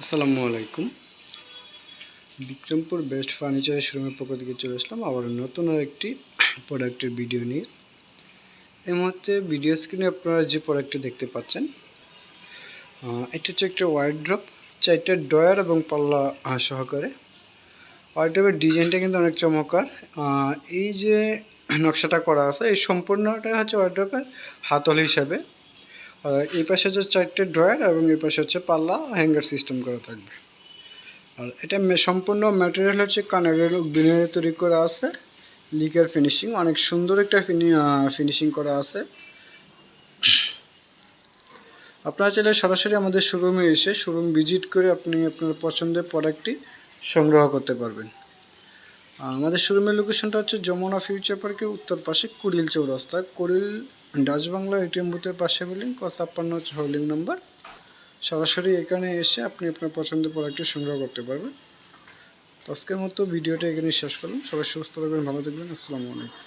আসসালামু আলাইকুম। বিক্রমপুর বেস্ট ফার্নিচারের শোরুমের পক্ষ থেকে চলে আসলাম আবার নতুন আর একটি প্রোডাক্টের ভিডিও নিয়ে। এই মুহূর্তে ভিডিও স্ক্রিনে আপনারা যে প্রোডাক্টটি দেখতে পাচ্ছেন এটা হচ্ছে একটা ওয়াইড ড্রপ চারটা ডয়ার এবং পাল্লা সহকারে। ওয়াইড ড্রপের ডিজাইনটা কিন্তু অনেক চমৎকার। এই যে নকশাটা করা আছে, এই সম্পূর্ণটা হচ্ছে ওয়াইড ড্রপের হাতল হিসাবে। এই পাশে হচ্ছে চারটে ড্রয়ার এবং এই পাশে হচ্ছে পাল্লা, হ্যাঙ্গার সিস্টেম করা থাকবে। আর এটা সম্পূর্ণ ম্যাটেরিয়াল হচ্ছে কানাডের বিনিয়োগে তৈরি করা আছে। লিকার ফিনিশিং অনেক সুন্দর একটা ফিনি ফিনিশিং করা আছে। আপনারা চাইলে সরাসরি আমাদের শোরুমে এসে শোরুম ভিজিট করে আপনি আপনার পছন্দের প্রোডাক্টটি সংগ্রহ করতে পারবেন। আমাদের শোরুমের লোকেশনটা হচ্ছে যমুনা ফিউচার পার্কের উত্তর পাশে কুড়িল চৌরাস্তা। কুড়িল ডাচ বাংলা এটিএম বুথের পাশে বিল্ডিং ক ছাপ্পান্ন হচ্ছে হোল্ডিং নাম্বার সরাসরি এখানে এসে আপনি আপনার পছন্দের প্রোডাক্টটি সংগ্রহ করতে পারবেন। তো আজকের মতো ভিডিওটা এখানে শেষ করুন সবাই সুস্থ থাকবেন, ভালো থাকবেন। আসসালামু আলাইকুম।